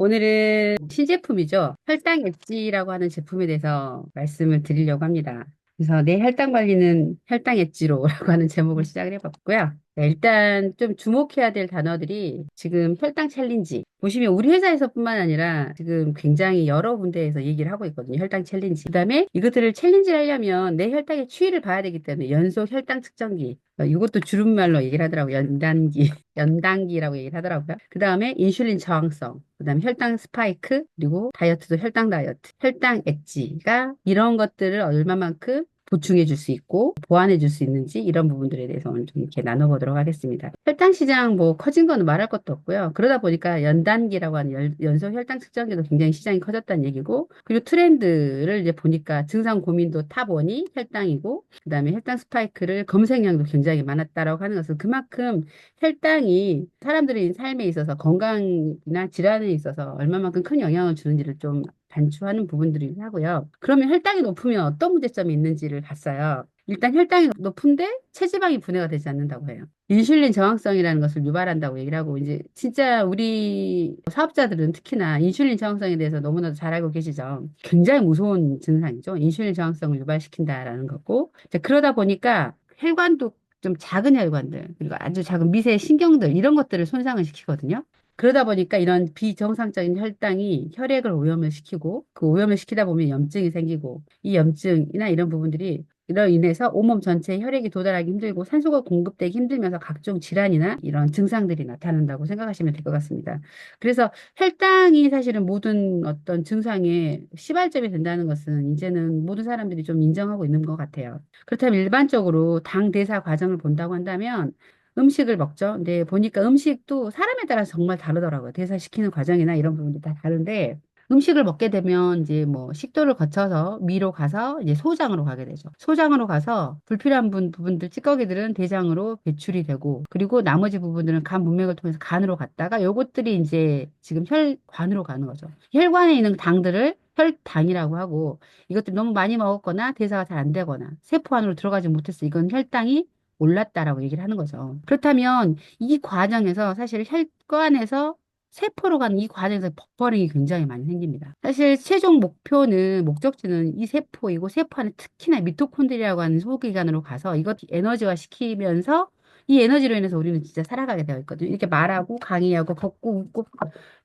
오늘은 신제품이죠. 혈당 엣지라고 하는 제품에 대해서 말씀을 드리려고 합니다. 그래서 내 혈당 관리는 혈당 엣지로라고 하는 제목을 시작을 해봤고요. 네, 일단 좀 주목해야 될 단어들이 지금 혈당 챌린지. 보시면 우리 회사에서뿐만 아니라 지금 굉장히 여러 군데에서 얘기를 하고 있거든요. 혈당 챌린지. 그 다음에 이것들을 챌린지를 하려면 내 혈당의 추이를 봐야 되기 때문에 연속 혈당 측정기. 어, 이것도 줄임말로 얘기를 하더라고요. 연단기. 연단기라고 얘기를 하더라고요. 그 다음에 인슐린 저항성. 그 다음에 혈당 스파이크. 그리고 다이어트도 혈당 다이어트. 혈당 엣지가 이런 것들을 얼마만큼 보충해 줄 수 있고 보완해 줄 수 있는지 이런 부분들에 대해서 오늘 좀 이렇게 나눠보도록 하겠습니다. 혈당 시장 뭐 커진 거는 말할 것도 없고요. 그러다 보니까 연단기라고 하는 연, 연속 혈당 측정기도 굉장히 시장이 커졌다는 얘기고 그리고 트렌드를 이제 보니까 증상 고민도 탑원이 혈당이고 그다음에 혈당 스파이크를 검색량도 굉장히 많았다라고 하는 것은 그만큼 혈당이 사람들의 삶에 있어서 건강이나 질환에 있어서 얼마만큼 큰 영향을 주는지를 좀 단추하는 부분들이 하고요. 그러면 혈당이 높으면 어떤 문제점이 있는지를 봤어요. 일단 혈당이 높은데 체지방이 분해가 되지 않는다고 해요. 인슐린 저항성이라는 것을 유발한다고 얘기를 하고 이제 진짜 우리 사업자들은 특히나 인슐린 저항성에 대해서 너무나도 잘 알고 계시죠. 굉장히 무서운 증상이죠. 인슐린 저항성을 유발시킨다라는 거고 자, 그러다 보니까 혈관도 좀 작은 혈관들 그리고 아주 작은 미세 신경들 이런 것들을 손상을 시키거든요. 그러다 보니까 이런 비정상적인 혈당이 혈액을 오염을 시키고 그 오염을 시키다 보면 염증이 생기고 이 염증이나 이런 부분들이 이로 인해서 온몸 전체에 혈액이 도달하기 힘들고 산소가 공급되기 힘들면서 각종 질환이나 이런 증상들이 나타난다고 생각하시면 될 것 같습니다. 그래서 혈당이 사실은 모든 어떤 증상의 시발점이 된다는 것은 이제는 모든 사람들이 좀 인정하고 있는 것 같아요. 그렇다면 일반적으로 당 대사 과정을 본다고 한다면 음식을 먹죠. 근데 보니까 음식도 사람에 따라서 정말 다르더라고요. 대사시키는 과정이나 이런 부분도 다 다른데 음식을 먹게 되면 이제 뭐 식도를 거쳐서 위로 가서 이제 소장으로 가게 되죠. 소장으로 가서 불필요한 부- 부분들 찌꺼기들은 대장으로 배출이 되고 그리고 나머지 부분들은 간 문맥을 통해서 간으로 갔다가 요것들이 이제 지금 혈관으로 가는 거죠. 혈관에 있는 당들을 혈당이라고 하고 이것들 너무 많이 먹었거나 대사가 잘 안 되거나 세포 안으로 들어가지 못했어. 이건 혈당이 올랐다라고 얘기를 하는 거죠. 그렇다면 이 과정에서 사실 혈관에서 세포로 가는 이 과정에서 버퍼링이 굉장히 많이 생깁니다. 사실 최종 목표는 목적지는 이 세포이고 세포 안에 특히나 미토콘드리아라고 하는 소기관으로 가서 이것 에너지화 시키면서 이 에너지로 인해서 우리는 진짜 살아가게 되어 있거든요. 이렇게 말하고 강의하고 걷고 웃고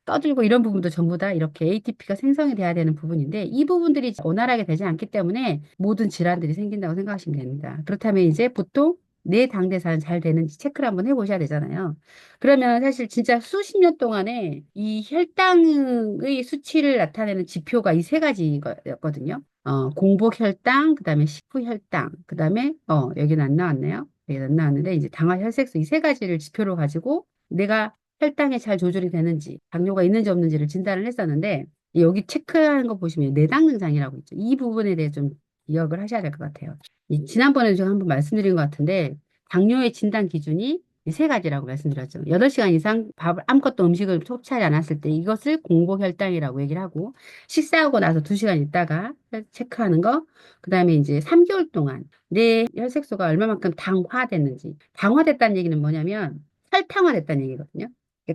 떠들고 이런 부분도 전부 다 이렇게 ATP가 생성이 돼야 되는 부분인데 이 부분들이 원활하게 되지 않기 때문에 모든 질환들이 생긴다고 생각하시면 됩니다. 그렇다면 이제 보통 내 당대사는 잘 되는지 체크를 한번 해보셔야 되잖아요. 그러면 사실 진짜 수십 년 동안에 이 혈당의 수치를 나타내는 지표가 이 세 가지였거든요. 어, 공복 혈당, 그 다음에 식후 혈당, 그 다음에, 어, 여기는 안 나왔네요. 여기는 안 나왔는데, 이제 당화 혈색소 이 세 가지를 지표로 가지고 내가 혈당이 잘 조절이 되는지, 당뇨가 있는지 없는지를 진단을 했었는데, 여기 체크하는 거 보시면 내당 증상이라고 있죠. 이 부분에 대해 좀 기억을 하셔야 될 것 같아요. 이 지난번에 제가 한번 말씀드린 것 같은데 당뇨의 진단 기준이 이세 가지라고 말씀드렸죠. 8시간 이상 밥을 아무것도 음식을 섭취하지 않았을 때 이것을 공복혈당이라고 얘기를 하고 식사하고 나서 2시간 있다가 체크하는 거 그 다음에 이제 3개월 동안 내 혈색소가 얼마만큼 당화됐는지 당화됐다는 얘기는 뭐냐면 혈당화됐다는 얘기거든요.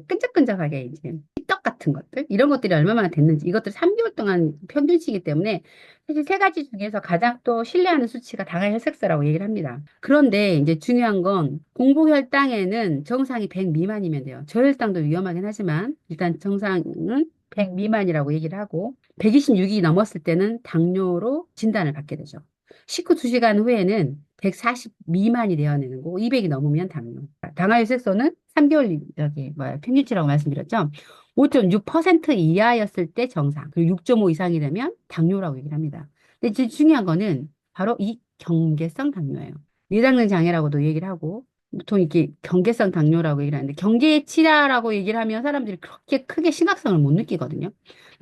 끈적끈적하게 이제 떡 같은 것들 이런 것들이 얼마나 됐는지 이것들 3개월 동안 평균치이기 때문에 사실 세 가지 중에서 가장 또 신뢰하는 수치가 당화 혈색소라고 얘기를 합니다. 그런데 이제 중요한 건 공복 혈당에는 정상이 100 미만이면 돼요. 저혈당도 위험하긴 하지만 일단 정상은 100 미만이라고 얘기를 하고 126이 넘었을 때는 당뇨로 진단을 받게 되죠. 식후 2시간 후에는 140 미만이 되어내는 거고 200이 넘으면 당뇨. 당화혈 색소는 3개월 여기 뭐야 평균치라고 말씀드렸죠. 5.6% 이하였을 때 정상, 그리고 6.5 이상이 되면 당뇨라고 얘기를 합니다. 근데 제일 중요한 거는 바로 이 경계성 당뇨예요. 뇌당능 장애라고도 얘기를 하고 보통 이렇게 경계성 당뇨라고 얘기를 하는데 경계치라라고 얘기를 하면 사람들이 그렇게 크게 심각성을 못 느끼거든요.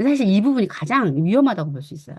사실 이 부분이 가장 위험하다고 볼 수 있어요.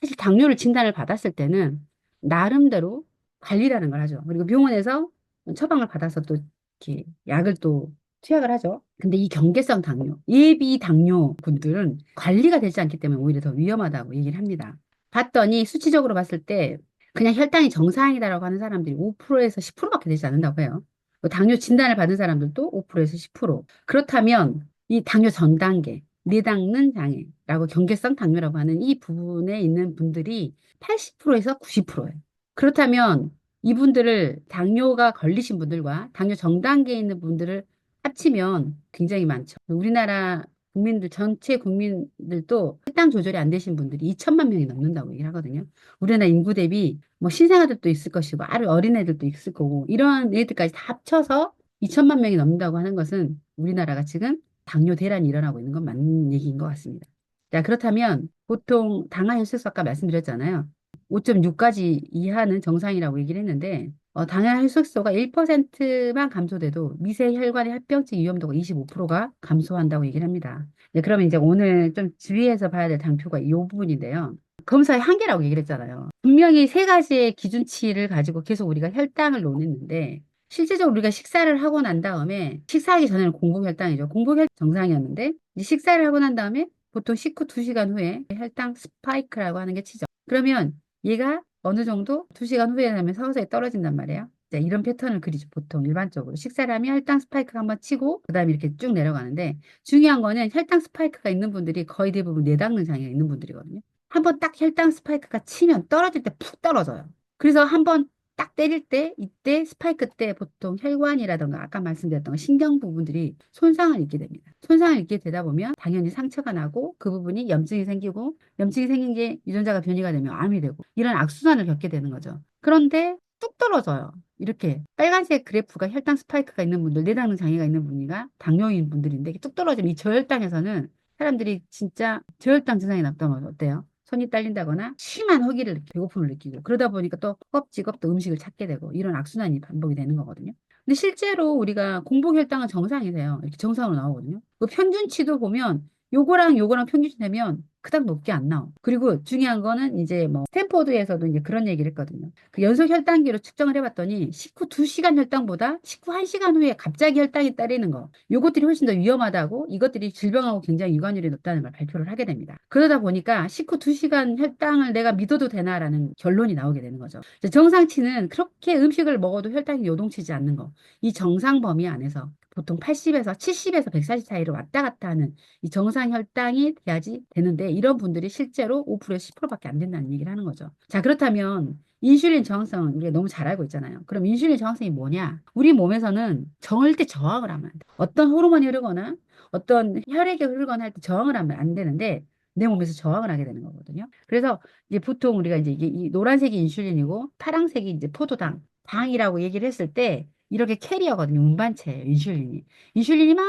사실 당뇨를 진단을 받았을 때는 나름대로 관리라는 걸 하죠. 그리고 병원에서 처방을 받아서 또 이렇게 약을 또 투약을 하죠. 근데 이 경계성 당뇨, 예비 당뇨 분들은 관리가 되지 않기 때문에 오히려 더 위험하다고 얘기를 합니다. 봤더니 수치적으로 봤을 때 그냥 혈당이 정상이다라고 하는 사람들이 5%에서 10%밖에 되지 않는다고 해요. 당뇨 진단을 받은 사람들도 5%에서 10%. 그렇다면 이 당뇨 전 단계, 내닦는 장애라고 경계성 당뇨라고 하는 이 부분에 있는 분들이 80%에서 90%예요. 그렇다면 이분들을 당뇨가 걸리신 분들과 당뇨 정단계에 있는 분들을 합치면 굉장히 많죠. 우리나라 국민들 전체 국민들도 혈당 조절이 안 되신 분들이 2천만 명이 넘는다고 얘기를 하거든요. 우리나라 인구 대비 뭐 신생아들도 있을 것이고 아주 어린 애들도 있을 거고 이런 애들까지 다 합쳐서 2천만 명이 넘는다고 하는 것은 우리나라가 지금 당뇨 대란이 일어나고 있는 건 맞는 얘기인 것 같습니다. 자, 그렇다면 보통 당화 혈색소 아까 말씀드렸잖아요. 5.6까지 이하는 정상이라고 얘기를 했는데 어, 당화 혈색소가 1%만 감소돼도 미세 혈관의 합병증 위험도가 25%가 감소한다고 얘기를 합니다. 네, 그러면 이제 오늘 좀 주의해서 봐야 될 단표가 이 부분인데요. 검사의 한계라고 얘기를 했잖아요. 분명히 세 가지의 기준치를 가지고 계속 우리가 혈당을 논했는데 실제적으로 우리가 식사를 하고 난 다음에 식사하기 전에는 공복혈당이죠. 공복혈 정상이었는데 식사를 하고 난 다음에 보통 식후 2시간 후에 혈당 스파이크라고 하는 게 치죠. 그러면 얘가 어느 정도 2시간 후에 되면 서서히 떨어진단 말이에요. 자, 이런 패턴을 그리죠. 보통 일반적으로. 식사를 하면 혈당 스파이크가 한번 치고 그다음에 이렇게 쭉 내려가는데 중요한 거는 혈당 스파이크가 있는 분들이 거의 대부분 내닦는 장애가 있는 분들이거든요. 한번 딱 혈당 스파이크가 치면 떨어질 때 푹 떨어져요. 그래서 한번 딱 때릴 때 이때 스파이크 때 보통 혈관이라던가 아까 말씀드렸던 신경 부분들이 손상을 입게 됩니다. 손상을 입게 되다 보면 당연히 상처가 나고 그 부분이 염증이 생기고 염증이 생긴 게 유전자가 변이가 되면 암이 되고 이런 악순환을 겪게 되는 거죠. 그런데 뚝 떨어져요. 이렇게 빨간색 그래프가 혈당 스파이크가 있는 분들, 내당능 장애가 있는 분이가 당뇨인 분들인데 뚝 떨어지면 이 저혈당에서는 사람들이 진짜 저혈당 증상이 나타나면 어때요? 손이 딸린다거나 심한 허기를 배고픔을 느끼고 그러다 보니까 또 허겁지겁 또 음식을 찾게 되고 이런 악순환이 반복이 되는 거거든요. 근데 실제로 우리가 공복 혈당은 정상이세요. 이렇게 정상으로 나오거든요. 그 평균치도 보면 요거랑 요거랑 평균치 되면 그닥 높게 안 나와. 그리고 중요한 거는 이제 뭐 스탠포드에서도 이제 그런 얘기를 했거든요. 그 연속 혈당기로 측정을 해봤더니 식후 2시간 혈당보다 식후 1시간 후에 갑자기 혈당이 따르는 거. 요것들이 훨씬 더 위험하다고 이것들이 질병하고 굉장히 유관율이 높다는 걸 발표를 하게 됩니다. 그러다 보니까 식후 2시간 혈당을 내가 믿어도 되나라는 결론이 나오게 되는 거죠. 정상치는 그렇게 음식을 먹어도 혈당이 요동치지 않는 거. 이 정상 범위 안에서 보통 80에서 70에서 140 사이로 왔다 갔다 하는 이 정상 혈당이 돼야지 되는데 이런 분들이 실제로 5%에서 10%밖에 안 된다는 얘기를 하는 거죠. 자, 그렇다면 인슐린 저항성은 우리가 너무 잘 알고 있잖아요. 그럼 인슐린 저항성이 뭐냐? 우리 몸에서는 절대 저항을 하면 안 돼. 어떤 호르몬이 흐르거나 어떤 혈액이 흐르거나 할 때 저항을 하면 안 되는데 내 몸에서 저항을 하게 되는 거거든요. 그래서 이제 보통 우리가 이제 이게 이 노란색이 인슐린이고 파란색이 이제 포도당, 당이라고 얘기를 했을 때 이렇게 캐리어거든요. 운반체예요. 인슐린이. 인슐린이 막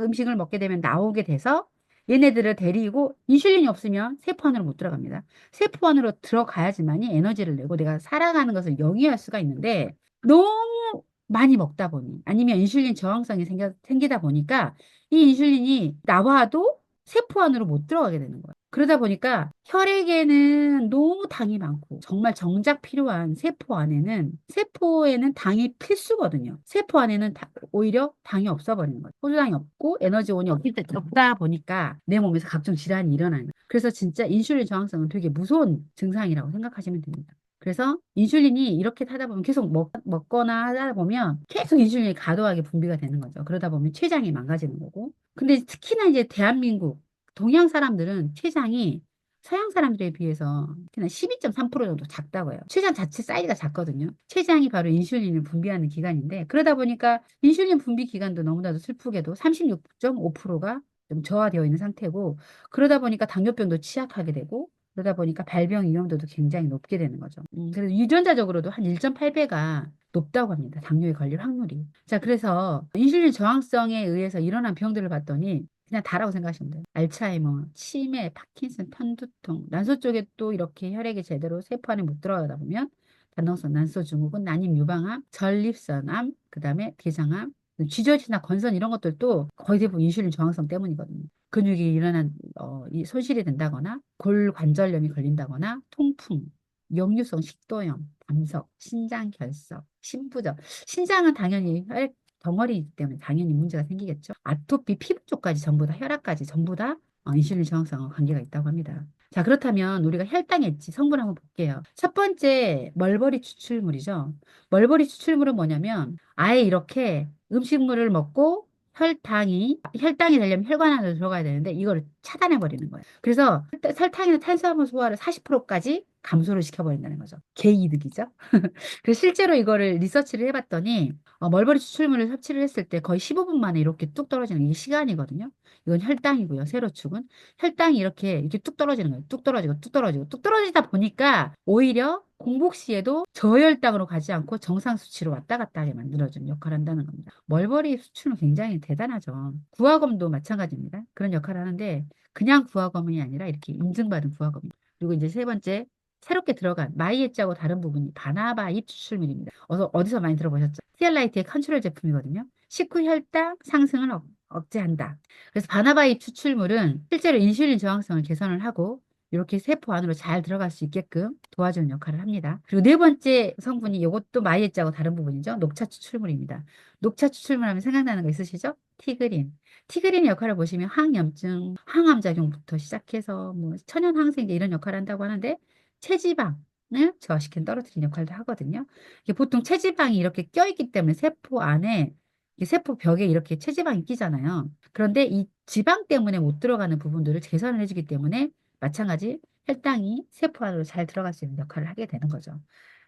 음식을 먹게 되면 나오게 돼서 얘네들을 데리고 인슐린이 없으면 세포 안으로 못 들어갑니다. 세포 안으로 들어가야지만이 에너지를 내고 내가 살아가는 것을 영위할 수가 있는데 너무 많이 먹다 보니 아니면 인슐린 저항성이 생겨, 생기다 보니까 이 인슐린이 나와도 세포 안으로 못 들어가게 되는 거예요. 그러다 보니까 혈액에는 너무 당이 많고 정말 정작 필요한 세포 안에는 세포에는 당이 필수거든요. 세포 안에는 다, 오히려 당이 없어버리는 거예요. 포도당이 없고 에너지원이 없기 때문에 없다 보니까 내 몸에서 각종 질환이 일어나는 거예요. 그래서 진짜 인슐린 저항성은 되게 무서운 증상이라고 생각하시면 됩니다. 그래서 인슐린이 이렇게 타다 보면 계속 먹, 먹거나 하다 보면 계속 인슐린이 과도하게 분비가 되는 거죠. 그러다 보면 췌장이 망가지는 거고. 근데 특히나 이제 대한민국 동양 사람들은 췌장이 서양 사람들에 비해서 그냥 12.3% 정도 작다고 해요. 췌장 자체 사이즈가 작거든요. 췌장이 바로 인슐린을 분비하는 기관인데 그러다 보니까 인슐린 분비 기관도 너무나도 슬프게도 36.5%가 좀 저하되어 있는 상태고 그러다 보니까 당뇨병도 취약하게 되고 그러다 보니까 발병 위험도도 굉장히 높게 되는 거죠. 음, 그래서 유전자적으로도 한 1.8배가 높다고 합니다. 당뇨에 걸릴 확률이. 자, 그래서 인슐린 저항성에 의해서 일어난 병들을 봤더니 그냥 다라고 생각하시면 돼요. 알츠하이머, 치매, 파킨슨, 편두통, 난소 쪽에 또 이렇게 혈액이 제대로 세포 안에 못 들어가다 보면 단동성 난소 증후군, 난임 유방암, 전립선암, 그 다음에 대장암, 쥐저지나 건선 이런 것들도 거의 대부분 인슐린 저항성 때문이거든요. 근육이 일어난 어, 이 손실이 된다거나 골관절염이 걸린다거나 통풍, 역류성 식도염, 담석, 신장 결석, 신부전. 신장은 당연히 혈액 덩어리이기 때문에 당연히 문제가 생기겠죠. 아토피, 피부 쪽까지 전부 다 혈압까지 전부 다 어, 인슐린 저항성과 관계가 있다고 합니다. 자, 그렇다면 우리가 혈당 엣지 성분 한번 볼게요. 첫 번째 멀버리 추출물이죠. 멀버리 추출물은 뭐냐면 아예 이렇게 음식물을 먹고 혈당이 혈당이 되려면 혈관 안으로 들어가야 되는데 이거를 차단해 버리는 거예요. 그래서 혈- 설탕이나 탄수화물 소화를 40%까지 감소를 시켜버린다는 거죠. 개이득이죠. 그래서 실제로 이거를 리서치를 해봤더니 어, 멀버리 추출물을 섭취를 했을 때 거의 15분 만에 이렇게 뚝 떨어지는 게 시간이거든요. 이건 혈당이고요. 세로축은 혈당이 이렇게 이렇게 뚝 떨어지는 거예요. 뚝 떨어지고 뚝 떨어지고 뚝 떨어지다 보니까 오히려 공복 시에도 저혈당으로 가지 않고 정상 수치로 왔다 갔다 하게 만들어주는 역할을 한다는 겁니다. 멀버리 수치는 굉장히 대단하죠. 구화검도 마찬가지입니다. 그런 역할을 하는데 그냥 구화검이 아니라 이렇게 인증받은 구화검입니다. 그리고 이제 세 번째 새롭게 들어간 마이애자하고 다른 부분이 바나바 잎 추출물입니다. 어서 어디서 많이 들어보셨죠? 티알라이트의 컨트롤 제품이거든요. 식후 혈당 상승을 억, 억제한다. 그래서 바나바 잎 추출물은 실제로 인슐린 저항성을 개선을 하고 이렇게 세포 안으로 잘 들어갈 수 있게끔 도와주는 역할을 합니다. 그리고 네 번째 성분이 이것도 마이애자하고 다른 부분이죠. 녹차 추출물입니다. 녹차 추출물 하면 생각나는 거 있으시죠? 티그린. 티그린 역할을 보시면 항염증, 항암작용부터 시작해서 뭐 천연 항생제 이런 역할을 한다고 하는데 체지방을 저하시키는 떨어뜨리는 역할도 하거든요. 보통 체지방이 이렇게 껴있기 때문에 세포 안에 이 세포 벽에 이렇게 체지방이 끼잖아요. 그런데 이 지방 때문에 못 들어가는 부분들을 개선을 해주기 때문에 마찬가지 혈당이 세포 안으로 잘 들어갈 수 있는 역할을 하게 되는 거죠.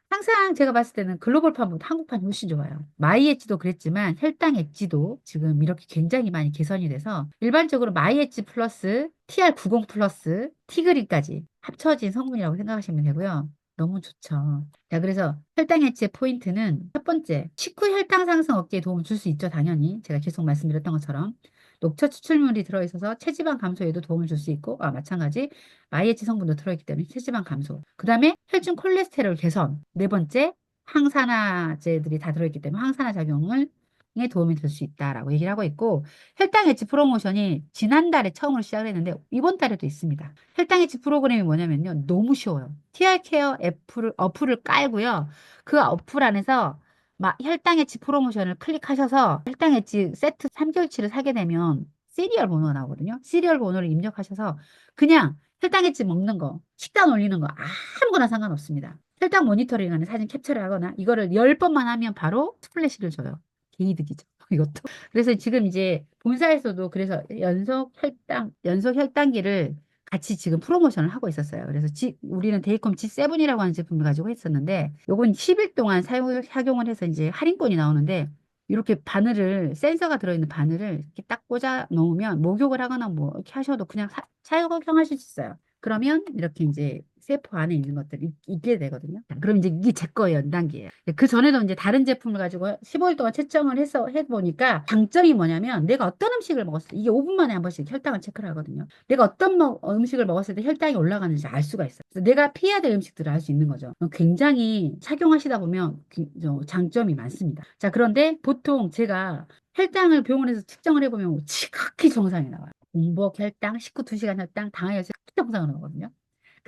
항상 제가 봤을 때는 글로벌 판보다 한국판이 훨씬 좋아요. 마이 엣지도 그랬지만 혈당 엣지도 지금 이렇게 굉장히 많이 개선이 돼서 일반적으로 마이 엣지 플러스 TR90 플러스 티그린까지 합쳐진 성분이라고 생각하시면 되고요. 너무 좋죠. 자, 그래서 혈당 엣지의 포인트는 첫 번째, 식후 혈당 상승 억제에 도움을 줄 수 있죠, 당연히. 제가 계속 말씀드렸던 것처럼. 녹차 추출물이 들어있어서 체지방 감소에도 도움을 줄 수 있고, 아, 마찬가지 마이애치 성분도 들어있기 때문에 체지방 감소. 그 다음에 혈중 콜레스테롤 개선. 네 번째, 항산화제들이 다 들어있기 때문에 항산화 작용을 에 도움이 될 수 있다라고 얘기를 하고 있고 혈당 엣지 프로모션이 지난달에 처음으로 시작을 했는데 이번 달에도 있습니다. 혈당 엣지 프로그램이 뭐냐면요. 너무 쉬워요. TR 케어 애플을 어플을 깔고요. 그 어플 안에서 막 혈당 엣지 프로모션을 클릭하셔서 혈당 엣지 세트 3개월치를 사게 되면 시리얼 번호가 나오거든요. 시리얼 번호를 입력하셔서 그냥 혈당 엣지 먹는 거, 식단 올리는 거 아무거나 상관없습니다. 혈당 모니터링하는 사진 캡처를 하거나 이거를 10번만 하면 바로 스플래시를 줘요. 개이득이죠. 이것도. 그래서 지금 이제 본사에서도 그래서 연속 혈당, 연속 혈당기를 같이 지금 프로모션을 하고 있었어요. 그래서 G, 우리는 데이컴 G7이라고 하는 제품을 가지고 했었는데 요건 10일 동안 사용, 착용을 해서 이제 할인권이 나오는데 이렇게 바늘을 센서가 들어있는 바늘을 이렇게 딱 꽂아 놓으면 목욕을 하거나 뭐 이렇게 하셔도 그냥 사, 사용하실 수 있어요. 그러면 이렇게 이제 세포 안에 있는 것들이 있게 되거든요. 그럼 이제 이게 제 거예요, 연단기예요. 그 전에도 이제 다른 제품을 가지고 15일 동안 채점을 해서 해보니까 장점이 뭐냐면 내가 어떤 음식을 먹었을 때 이게 5분 만에 한 번씩 혈당을 체크를 하거든요. 내가 어떤 먹- 어, 음식을 먹었을 때 혈당이 올라가는지 알 수가 있어요. 그래서 내가 피해야 될 음식들을 알 수 있는 거죠. 굉장히 착용하시다 보면 기- 저 장점이 많습니다. 자, 그런데 보통 제가 혈당을 병원에서 측정을 해보면 지극히 정상이 나와요. 공복 혈당, 식후 2시간 혈당, 당화 혈당 정상으로 나오거든요.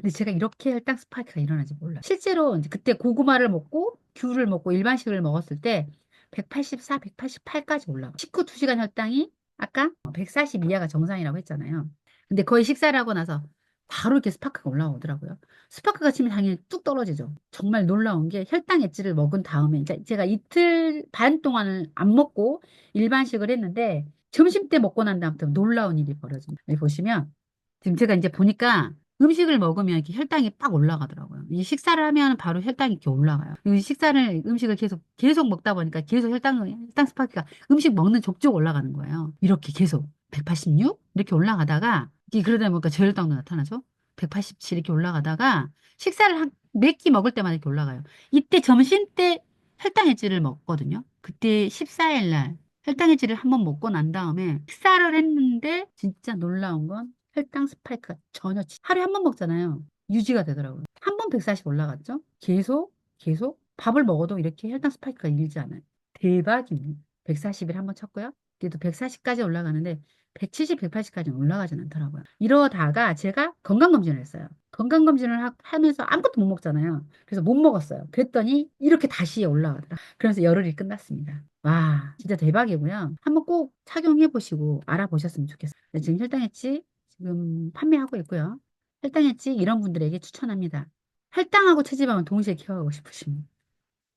근데 제가 이렇게 혈당 스파이크가 일어나지 몰라요. 실제로 이제 그때 고구마를 먹고 귤을 먹고 일반식을 먹었을 때 184, 188까지 올라가. 식후 2시간 혈당이 아까 140 이하가 정상이라고 했잖아요. 근데 거의 식사를 하고 나서 바로 이렇게 스파크가 올라오더라고요. 스파크가 치면 당연히 뚝 떨어지죠. 정말 놀라운 게 혈당 엣지를 먹은 다음에 제가 이틀 반 동안은 안 먹고 일반식을 했는데 점심 때 먹고 난 다음부터 놀라운 일이 벌어집니다. 여기 보시면 지금 제가 이제 보니까 음식을 먹으면 이렇게 혈당이 빡 올라가더라고요. 이 식사를 하면 바로 혈당이 이렇게 올라가요. 이 식사를 음식을 계속 계속 먹다 보니까 계속 혈당 혈당 스파이크가 음식 먹는 족족 올라가는 거예요. 이렇게 계속 186 이렇게 올라가다가 이게 그러다 보니까 저혈당도 나타나죠. 187 이렇게 올라가다가 식사를 한 몇 끼 먹을 때마다 이렇게 올라가요. 이때 점심 때 혈당 엣지를 먹거든요. 그때 14일 날 혈당 엣지를 한번 먹고 난 다음에 식사를 했는데 진짜 놀라운 건 혈당 스파이크가 전혀 치- 하루에 한 번 먹잖아요. 유지가 되더라고요. 한 번 140 올라갔죠? 계속 계속 밥을 먹어도 이렇게 혈당 스파이크가 일지 않아요. 대박입니다. 140일 한 번 쳤고요. 그래도 140까지 올라가는데 170, 180까지는 올라가진 않더라고요. 이러다가 제가 건강검진을 했어요. 건강검진을 하, 하면서 아무것도 못 먹잖아요. 그래서 못 먹었어요. 그랬더니 이렇게 다시 올라가더라. 그래서 열흘이 끝났습니다. 와, 진짜 대박이고요. 한번 꼭 착용해 보시고 알아보셨으면 좋겠어요. 네, 지금 혈당했지 지금 판매하고 있고요. 혈당했지 이런 분들에게 추천합니다. 혈당하고 체지방을 동시에 키워가고 싶으신 분.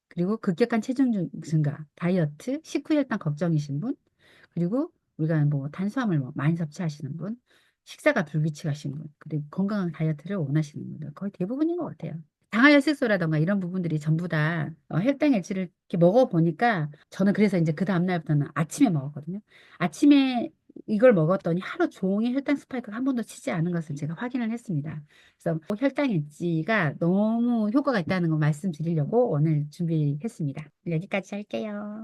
그리고 급격한 체중 증- 증가, 다이어트, 식후 혈당 걱정이신 분, 그리고 우리가 뭐 탄수화물 뭐 많이 섭취하시는 분, 식사가 불규칙하신 분, 그리고 건강한 다이어트를 원하시는 분들 거의 대부분인 것 같아요. 당화혈색소라던가 이런 부분들이 전부 다 어, 혈당 액지를 이렇게 먹어보니까 저는 그래서 이제 그 다음날부터는 아침에 먹었거든요. 아침에 이걸 먹었더니 하루 종일 혈당 스파이크가 한 번도 치지 않은 것을 제가 확인을 했습니다. 그래서 혈당 액지가 너무 효과가 있다는 거 말씀드리려고 오늘 준비했습니다. 여기까지 할게요.